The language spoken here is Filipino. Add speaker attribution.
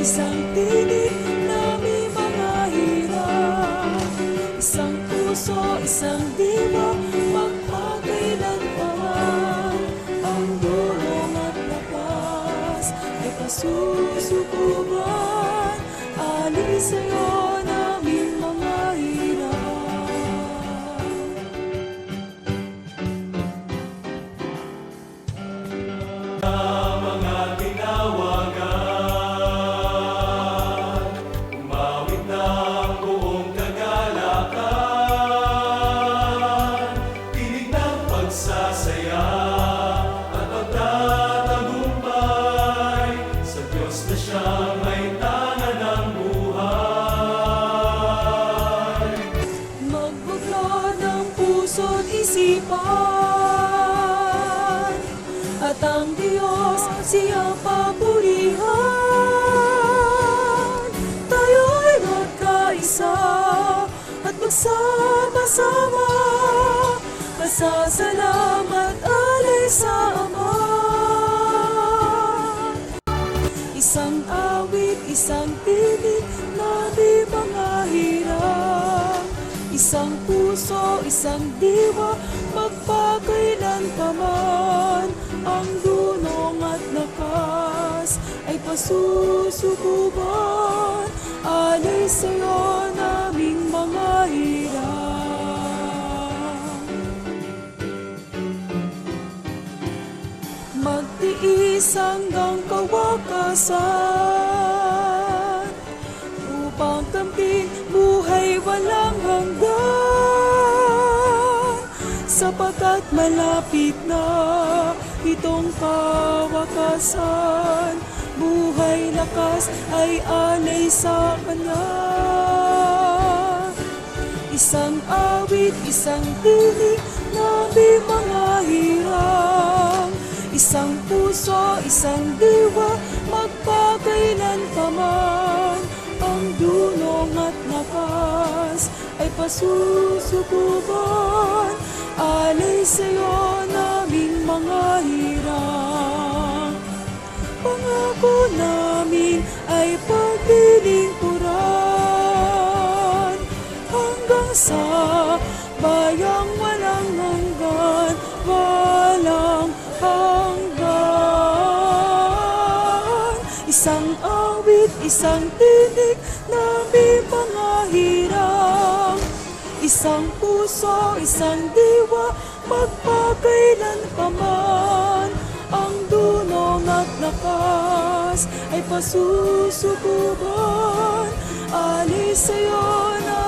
Speaker 1: isang tinig na may mga hirap. Isang puso, isang diwa Magpakailanman Ang dulong at lakas Ay pasusukuban Alis sa'yo
Speaker 2: pagsasaya at pagtatagumpay Sa Diyos na may tangan ng buhay.
Speaker 1: Magbukla ng puso't isipan Pasasalamat alay sa Ama. Isang awit, isang tinig na di mga hirap. Isang puso, isang diwa, magpakailan pa man. Ang dunong at lakas ay pasusukuban Alay sa'yo Magtiis hanggang kawakasan Upang kaming buhay walang hanggan. Sapagkat malapit na itong kawakasan Buhay lakas ay alay sa Kanya. Isang awit, isang tinig na may mga hirang Isang puso, isang diwa, magpakailan pa man. Ang dunong at lakas ay pasusukuban Alay sa'yo naming mga hirang Pangako namin ay paglilingkuran Isang awit, isang tinig na may mga hirang Isang puso, isang diwa, magpakailan pa man. Ang dunong at lakas ay pasusukuban Alay sa'yo naming